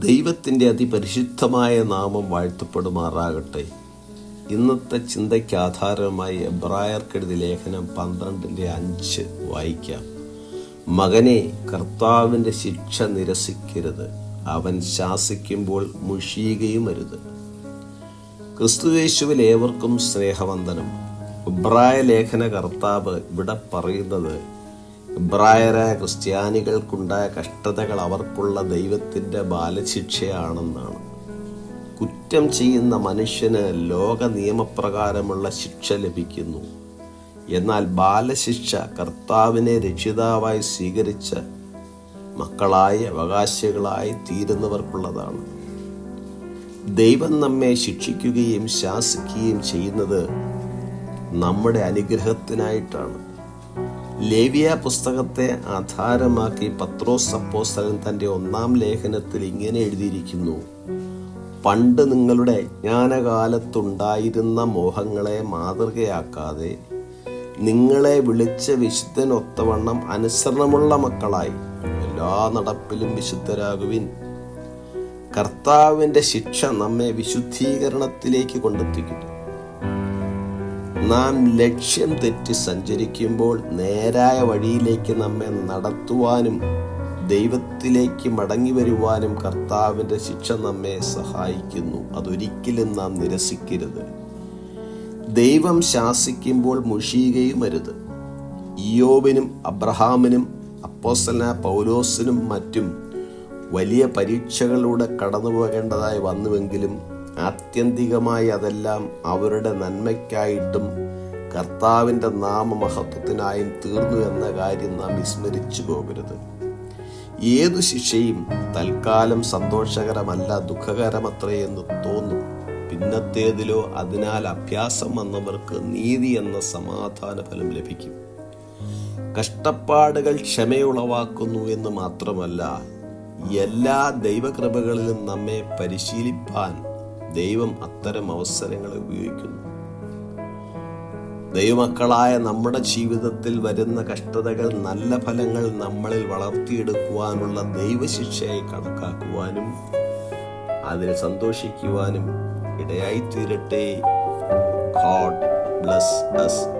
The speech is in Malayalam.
ദൈവത്തിന്റെ അതിപരിശുദ്ധമായ നാമം വാഴ്ത്തപ്പെടുമാറാകട്ടെ. ഇന്നത്തെ ചിന്തയ്ക്ക് ആധാരമായി എബ്രായർക്കെഴുതി ലേഖനം പന്ത്രണ്ടിന്റെ അഞ്ച് വായിക്കാം. മകനെ കർത്താവിന്റെ ശിക്ഷ നിരസിക്കരുത്. അവൻ ശാസിക്കുമ്പോൾ മുഷിയുകയും അരുത്. ക്രിസ്തുവേശുവിൽ ഏവർക്കും സ്നേഹവന്ദനം. ഇബ്രായ ലേഖന കർത്താവ് ഇവിടെ പറയുന്നത് ഇബ്രായരായ ക്രിസ്ത്യാനികൾക്കുണ്ടായ കഷ്ടതകൾ അവർക്കുള്ള ദൈവത്തിന്റെ ബാലശിക്ഷയാണെന്നാണ്. കുറ്റം ചെയ്യുന്ന മനുഷ്യന് ലോക നിയമപ്രകാരമുള്ള ശിക്ഷ ലഭിക്കുന്നു. എന്നാൽ ബാലശിക്ഷ കർത്താവിനെ രക്ഷിതാവായി സ്വീകരിച്ച മക്കളായി അവകാശികളായി തീരുന്നവർക്കുള്ളതാണ്. ദൈവം നമ്മെ ശിക്ഷിക്കുകയും ശാസിക്കുകയും ചെയ്യുന്നത് നമ്മുടെ അനുഗ്രഹത്തിനായിട്ടാണ്. ലേവിയ പുസ്തകത്തെ ആധാരമാക്കി പത്രോസ് അപ്പോസ്തലൻ തന്റെ ഒന്നാം ലേഖനത്തിൽ ഇങ്ങനെ എഴുതിയിരിക്കുന്നു. പണ്ട് നിങ്ങളുടെ ജ്ഞാനകാലത്തുണ്ടായിരുന്ന മോഹങ്ങളെ മാതൃകയാക്കാതെ നിങ്ങളെ വിളിച്ച വിശുദ്ധനൊത്തവണ്ണം അനുസരണമുള്ള മക്കളായി. എല്ലാ നടപ്പിലും വിശുദ്ധരാകുവിൻ. കർത്താവിന്റെ ശിക്ഷ നമ്മെ വിശുദ്ധീകരണത്തിലേക്ക് കൊണ്ടെത്തിക്കുന്നു നാം ലക്ഷ്യം തെറ്റി സഞ്ചരിക്കുമ്പോൾ നേരായ വഴിയിലേക്ക് നമ്മെ നടത്തുവാനും ദൈവത്തിലേക്ക് മടങ്ങി വരുവാനും കർത്താവിന്റെ ശിക്ഷ നമ്മെ സഹായിക്കുന്നു. അതൊരിക്കലും നാം നിരസിക്കരുത്. ദൈവം ശാസിക്കുമ്പോൾ മുഷിയുകയും അരുത്. ഇയോബിനും അബ്രഹാമിനും അപ്പോസല പൗലോസിനും മറ്റും വലിയ പരീക്ഷകളിലൂടെ കടന്നു പോകേണ്ടതായി വന്നുവെങ്കിലും ആത്യന്തികമായി അതെല്ലാം അവരുടെ നന്മയ്ക്കായിട്ടും കർത്താവിന്റെ നാമമഹത്വത്തിനായും തീർന്നു എന്ന കാര്യം നാം വിസ്മരിച്ചു പോകരുത്. ഏതു ശിക്ഷയും തൽക്കാലം സന്തോഷകരമല്ല ദുഃഖകരമത്രേ എന്ന് തോന്നും. പിന്നത്തേതിലോ അതിനാൽ അഭ്യാസം വന്നവർക്ക് നീതി എന്ന സമാധാന ഫലം ലഭിക്കും. കഷ്ടപ്പാടുകൾ ക്ഷമയുളവാക്കുന്നു എന്ന് മാത്രമല്ല എല്ലാ ദൈവകൃപകളിലും നമ്മെ പരിശീലിപ്പാൻ ദൈവം അത്തരം അവസരങ്ങളെ ഉപയോഗിക്കുന്നു. ദൈവമക്കളായ നമ്മുടെ ജീവിതത്തിൽ വരുന്ന കഷ്ടതകൾ നല്ല ഫലങ്ങൾ നമ്മളിൽ വളർത്തിയെടുക്കുവാനുള്ള ദൈവശിക്ഷയായി കണക്കാക്കുവാനും അതിൽ സന്തോഷിക്കുവാനും ഇടയായിത്തീരട്ടെ. God bless us